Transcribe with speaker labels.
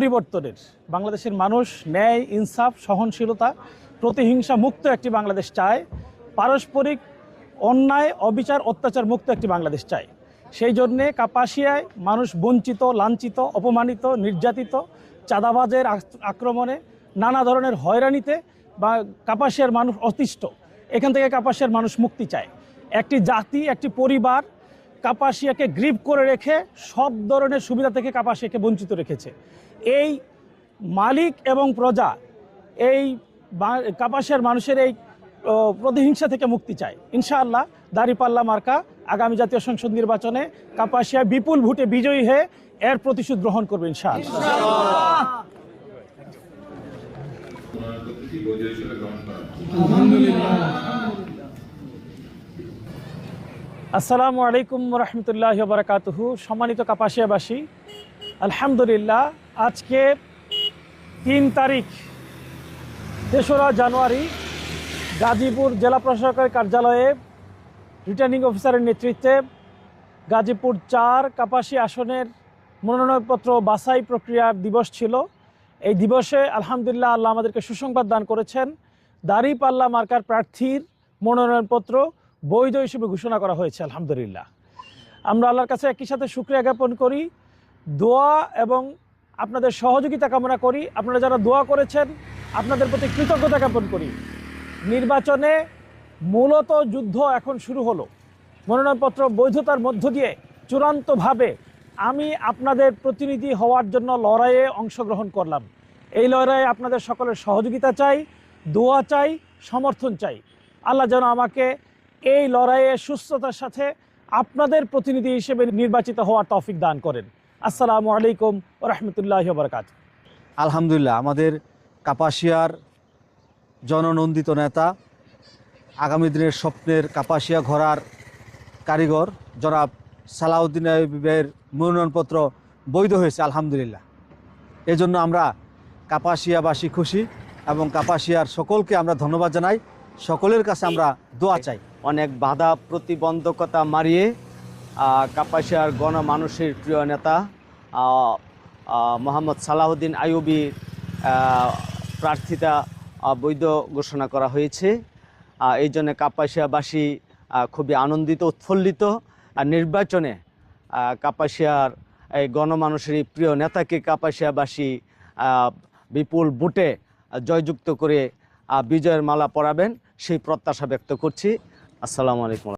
Speaker 1: পরিবর্তনের। বাংলাদেশের মানুষ ন্যায়, ইনসাফ, সহনশীলতা, প্রতিহিংসা মুক্ত একটি বাংলাদেশ চায়। পারস্পরিক অন্যায়, অবিচার, অত্যাচার মুক্ত একটি বাংলাদেশ চায়। সেই জন্যে কাপাসিয়ায় মানুষ বঞ্চিত, লাঞ্ছিত, অপমানিত, নির্যাতিত, চাঁদাবাজের আক্রমণে নানা ধরনের হয়রানিতে বা কাপাসিয়ার মানুষ অতিষ্ঠ। এখান থেকে কাপাসিয়ার মানুষ মুক্তি চায়। একটি জাতি, একটি পরিবার কাপাসিয়াকে গ্রিপ করে রেখে সব ধরনের সুবিধা থেকে কাপাসিয়াকে বঞ্চিত রেখেছে। এই মালিক এবং প্রজা এই কাপাসিয়ার মানুষের এই প্রতিহিংসা থেকে মুক্তি চায়। ইনশাআল্লাহ দাঁড়িপাল্লা মার্কা আগামী জাতীয় সংসদ নির্বাচনে কাপাসিয়া বিপুল ভোটে বিজয়ী হয়ে এর প্রতিশোধ গ্রহণ করবে ইনশাআল্লাহ
Speaker 2: প্রতিটি বৈধ হিসেবে গ্রহণ করা হয়।
Speaker 1: আসসালামু আলাইকুম রহমতুল্লাহ বারকাতুহু সম্মানিত কাপাসিয়াবাসী, আলহামদুলিল্লাহ আজকে তিন তারিখ, তেসরা জানুয়ারি, গাজীপুর জেলা প্রশাসকের কার্যালয়ে রিটার্নিং অফিসারের নেতৃত্বে গাজীপুর চার কাপাসি আসনের মনোনয়নপত্র বাছাই প্রক্রিয়ার দিবস ছিল। এই দিবসে আলহামদুলিল্লাহ আল্লাহ আমাদেরকে সুসংবাদ দান করেছেন। দাঁড়িপাল্লা মার্কার প্রার্থীর মনোনয়নপত্র বৈধ হিসেবে ঘোষণা করা হয়েছে, আলহামদুলিল্লাহ। আমরা আল্লাহর কাছে একই সাথে শুক্রিয়া জ্ঞাপন করি। দোয়া এবং আপনাদের সহযোগিতা কামনা করি। আপনারা যারা দোয়া করেছেন, আপনাদের প্রতি কৃতজ্ঞতা জ্ঞাপন করি। নির্বাচনে মূলত যুদ্ধ এখন শুরু হলো। মনোনয়নপত্র বৈধতার মধ্য দিয়ে চূড়ান্তভাবে আমি আপনাদের প্রতিনিধি হওয়ার জন্য লড়াইয়ে অংশগ্রহণ করলাম। এই লড়াইয়ে আপনাদের সকলের সহযোগিতা চাই, দোয়া চাই, সমর্থন চাই। আল্লাহ যেন আমাকে এই লড়াইয়ে সুস্থতার সাথে আপনাদের প্রতিনিধি হিসেবে নির্বাচিত হওয়ার তৌফিক দান করেন। আসসালামু আলাইকুম রহমতুল্লাহ বরকাত
Speaker 3: আলহামদুলিল্লাহ, আমাদের কাপাসিয়ার জননন্দিত নেতা, আগামী দিনের স্বপ্নের কাপাসিয়া ঘোরার কারিগর, জনাব সালাউদ্দিন আইবের মনোনয়নপত্র বৈধ হয়েছে, আলহামদুলিল্লাহ। এজন্য আমরা কাপাসিয়াবাসী খুশি এবং কাপাসিয়ার সকলকে আমরা ধন্যবাদ জানাই। সকলের কাছে আমরা দোয়া চাই।
Speaker 4: অনেক বাধা, প্রতিবন্ধকতা মারিয়ে কাপাসিয়ার গণমানুষের প্রিয় নেতা মোহাম্মদ সালাহুদ্দিন আইয়ুবী প্রার্থিতা বৈধ ঘোষণা করা হয়েছে। এই জন্য কাপাসিয়াবাসী খুবই আনন্দিত, উৎফুল্লিত। আর নির্বাচনে কাপাসিয়ার এই গণমানুষের প্রিয় নেতাকে কাপাসিয়াবাসী বিপুল বুটে জয়যুক্ত করে বিজয়ের মালা পরাবেন। সেই প্রত্যাশা ব্যক্ত করছি। আসসালামু আলাইকুম